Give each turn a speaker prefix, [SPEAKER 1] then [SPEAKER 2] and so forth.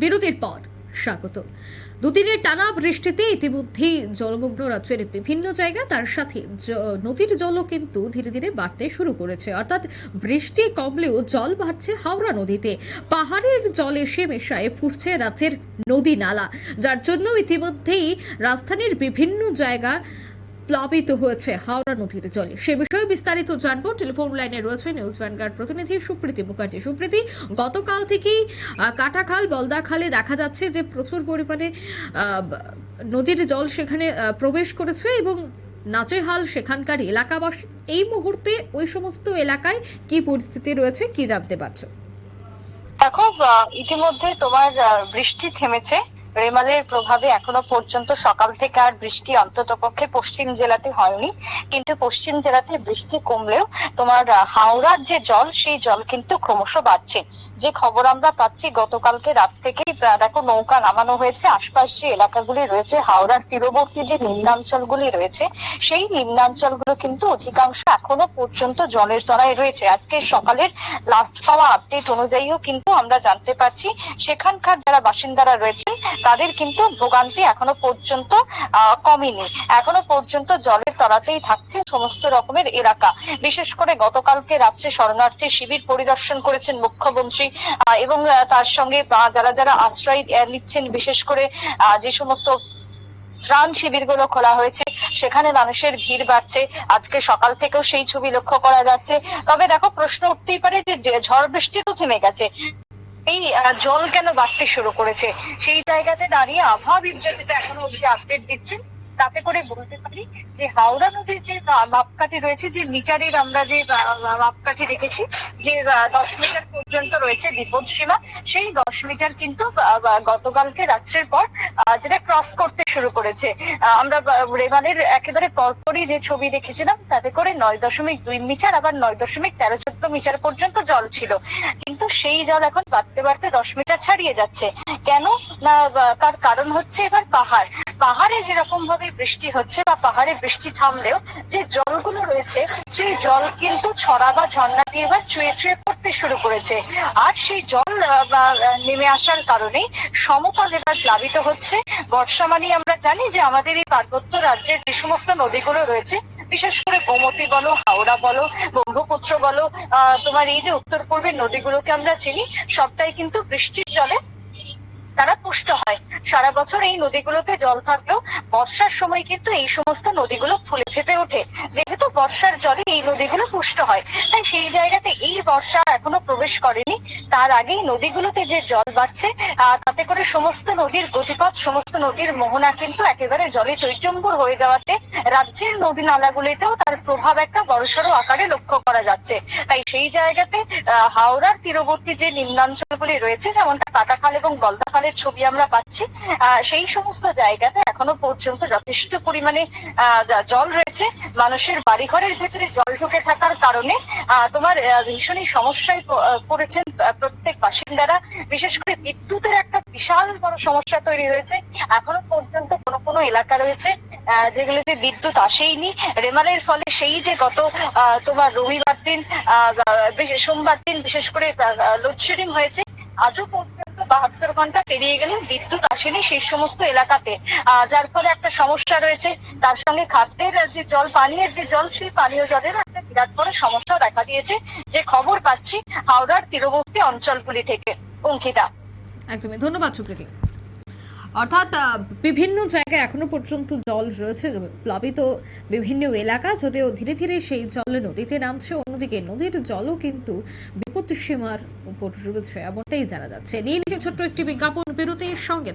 [SPEAKER 1] বিরতির পর স্বাগত। দুদিনের টানা বৃষ্টিতে ইতিমধ্যেই জলমগ্ন রাজ্যের বিভিন্ন জায়গা, তার সাথে নদীর জলও কিন্তু ধীরে ধীরে বাড়তে শুরু করেছে। অর্থাৎ বৃষ্টি কমলেও জল বাড়ছে হাওড়া নদীতে। পাহাড়ের জল এসে মেশায় ফুটছে রাজ্যের নদী নালা, যার জন্য ইতিমধ্যেই রাজধানীর বিভিন্ন জায়গা প্লাবিত হয়েছে হাওড়া নদীর জলে। সে বিষয়ে বিস্তারিত জানব। টেলিফোন লাইনে রয়েছে নিউজ ভ্যানগার্ড প্রতিনিধি সুপ্রীতি মুখার্জি। সুপ্রীতি, গতকাল থেকেই কাটাখাল বলদা খালে দেখা যাচ্ছে যে প্রচুর পরিমাণে নদীর জল সেখানে প্রবেশ করেছে এবং নাচেহাল সেখানকার এলাকাবাসী এই মুহূর্তে ওই সমস্ত এলাকায় কি পরিস্থিতি রয়েছে কি জানতে পারছ?
[SPEAKER 2] দেখো ইতিমধ্যে তোমার বৃষ্টি থেমেছে। রেমালের প্রভাবে এখনও পর্যন্ত সকাল থেকে আর বৃষ্টি অন্তত পক্ষে পশ্চিম জেলাতে হয়নি। কিন্তু পশ্চিম জেলাতে বৃষ্টি কমলেও তোমার হাওড়ার যে জল, সেই জল কিন্তু ক্রমশ বাড়ছে। যে খবর আমরা পাচ্ছি, গতকালকে রাত থেকেই দেখো নৌকা নামানো হয়েছে। আশপাশ যে এলাকাগুলি রয়েছে, হাওড়ার তীরবর্তী যে নিম্নাঞ্চলগুলি রয়েছে, সেই নিম্নাঞ্চলগুলো কিন্তু অধিকাংশ এখনও পর্যন্ত জলের তলায় রয়েছে। আজকে সকালের লাস্ট পাওয়া আপডেট অনুযায়ীও কিন্তু আমরা জানতে পারছি, সেখানকার যারা বাসিন্দারা রয়েছেন তাদের কিন্তু ভোগান্তি এখনও পর্যন্ত কমেনি। এখনও পর্যন্ত জলের তলাতেই থাকছে সমস্ত রকমের এলাকা। বিশেষ করে গতকালকে রাত্রে শরণার্থী শিবির পরিদর্শন করেছেন মুখ্যমন্ত্রী এবং তার সঙ্গে যারা যারা আশ্রয় নিচ্ছেন, বিশেষ করে যে সমস্ত ত্রাণ শিবিরগুলো খোলা হয়েছে, সেখানে মানুষের ভিড় বাড়ছে। আজকে সকাল থেকেও সেই ছবি লক্ষ্য করা যাচ্ছে। তবে দেখো, প্রশ্ন উঠতেই পারে যে, ঝড় বৃষ্টি তো থেমে গেছে। এই জল কেন বাড়তে শুরু করেছে? সেই জায়গাতে দাঁড়িয়ে আবহাওয়া আবহাওয়াবিদ যেটা এখনও অব্দি আপডেট দিচ্ছেন, তাতে করে বলতে পারি যে হাওড়া নদীর যে মাপকাঠি রয়েছে, যে মিটারের আমরা যে মাপকাঠি রেখেছি যে দশ মিটার পর্যন্ত রয়েছে বিপদ সীমা সেই দশ মিটার কিন্তু গতকালকে রাত্রের পর যেটা ক্রস করতে শুরু করেছে। আমরা রেমালের একেবারে পরপরই যে ছবি দেখেছিলাম, তাতে করে নয় দশমিক দুই মিটার, আবার নয় দশমিক তেরো চোদ্দ মিটার পর্যন্ত জল ছিল। কিন্তু সেই জল এখন বাড়তে বাড়তে দশ মিটার ছাড়িয়ে যাচ্ছে। কেন? না তার কারণ হচ্ছে এবার পাহাড়। পাহাড়ে যেরকম ভাবে বৃষ্টি হচ্ছে বা পাহাড়ে বৃষ্টি থামলেও যে জলগুলো রয়েছে, সেই জল কিন্তু ছড়া বা ঝর্ণা দিয়ে এবার চুয়ে চুয়ে পড়তে শুরু করেছে। আর সেই জল নেমে আসার কারণে সমতল এবার প্লাবিত হচ্ছে। বর্ষা মানেই আমরা জানি যে আমাদের এই পার্বত্য রাজ্যের যে সমস্ত নদীগুলো রয়েছে, বিশেষ করে গোমতী বলো, হাওড়া বলো, ব্রহ্মপুত্র বলো তোমার এই যে উত্তর পূর্বের নদীগুলোকে আমরা চিনি, সবটাই কিন্তু বৃষ্টির জলে তারা পুষ্ট হয়। সারা বছর এই নদীগুলোতে জল থাকলেও বর্ষার সময় কিন্তু এই সমস্ত নদীগুলো ফুলে ফেপে ওঠে। যেহেতু বর্ষার জলে এই নদীগুলো পুষ্ট হয়, তাই সেই জায়গাতে এই বর্ষা এখনও প্রবেশ করেনি। তার আগেই নদীগুলোতে যে জল বাড়ছে তাতে করে সমস্ত নদীর গতিপথ, সমস্ত নদীর মোহনা কিন্তু একেবারে জলে চৈচম্বর হয়ে যাওয়াতে রাজ্যের নদী নালাগুলিতেও তার প্রভাব একটা বড়সড় আকারে লক্ষ্য করা যাচ্ছে। তাই সেই জায়গাতে হাওড়ার তীরবর্তী যে নিম্নাঞ্চলগুলি রয়েছে, যেমনটা কাটাখাল এবং গলদাখালের ছবি আমরা পাচ্ছি সেই সমস্ত জায়গাতে এখনও পর্যন্ত যথেষ্ট পরিমাণে জল রয়েছে মানুষের বাড়িঘরের ভেতরে জল ঢুকে থাকার কারণে তোমার ভীষণই সমস্যায় পড়েছেন প্রত্যেক বাসিন্দারা। বিশেষ করে বিদ্যুতের একটা বিশাল বড় সমস্যা তৈরি হয়েছে। এখনও পর্যন্ত কোনো কোনো এলাকা রয়েছে যেগুলোতে বিদ্যুৎ আসেইনি। রেমালের ফলে সেই যে গত তোমার রবিবার দিন সোমবার দিন বিশেষ করে লোডশেডিং হয়েছে। আজও পর্যন্ত বাহাত্তর ঘণ্টা পেরিয়ে গেলে বিদ্যুৎ আসেনি সেই সমস্ত এলাকাতে। যার ফলে একটা সমস্যা রয়েছে। তার সঙ্গে খাদ্যের যে জল, পানীয়ের যে জল, সেই পানীয় জলের একটা বিরাট বড় সমস্যা দেখা দিয়েছে। যে খবর পাচ্ছি হাওড়ার তীরবর্তী অঞ্চলগুলি থেকে। অঙ্কিতা।
[SPEAKER 1] একদমই। ধন্যবাদ, সুপ্রীতি। অর্থাৎ বিভিন্ন জায়গায় এখনও পর্যন্ত জল রয়েছে, প্লাবিত বিভিন্ন এলাকা, যদিও ধীরে ধীরে সেই জল নদীতে নামছে, অন্যদিকে নদীর জলও কিন্তু বিপত্তি সীমার উপর রয়েছে, এমনটাই জানা যাচ্ছে। নিয়ে নিচ্ছে ছোট্ট একটি বিজ্ঞাপন বিরতির সঙ্গে